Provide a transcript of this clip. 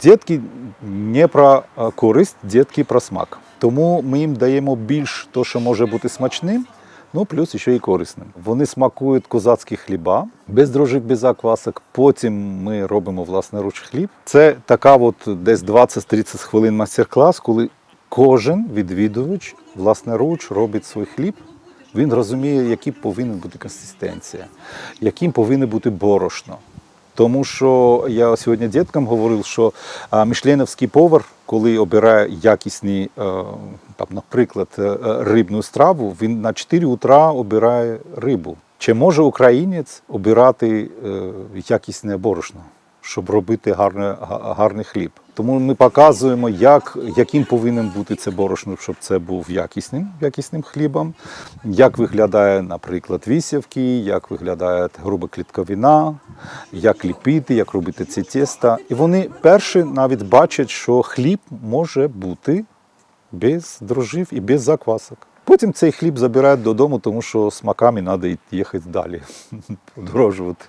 Дітки не про е, користь, дітки про смак. Тому ми їм даємо більш то, що може бути смачним, ну плюс ще й корисним. Вони смакують козацькі хліба, без дрожжів, без заквасок. Потім ми робимо власноруч хліб. Це така от десь 20-30 хвилин майстер-клас, коли кожен відвідувач власноруч робить свій хліб. Він розуміє, який повинен бути консистенція, яким повинен бути борошно. Тому що я сьогодні діткам говорив, що мішленовський повар, коли обирає якісні, е, там, наприклад, е, рибну страву, він на 4 утра обирає рибу. Чи може українець обирати е, якісне борошно, щоб робити гарне, гарний хліб? Тому ми показуємо, як, яким повинен бути це борошно, щоб це був якісним, якісним хлібом, як виглядає, наприклад, вісівки, як виглядає груба клітковина, як ліпити, як робити ці тіста. І вони перші навіть бачать, що хліб може бути без дрожжів і без заквасок. Потім цей хліб забирають додому, тому що смаками треба їхати далі, подорожувати.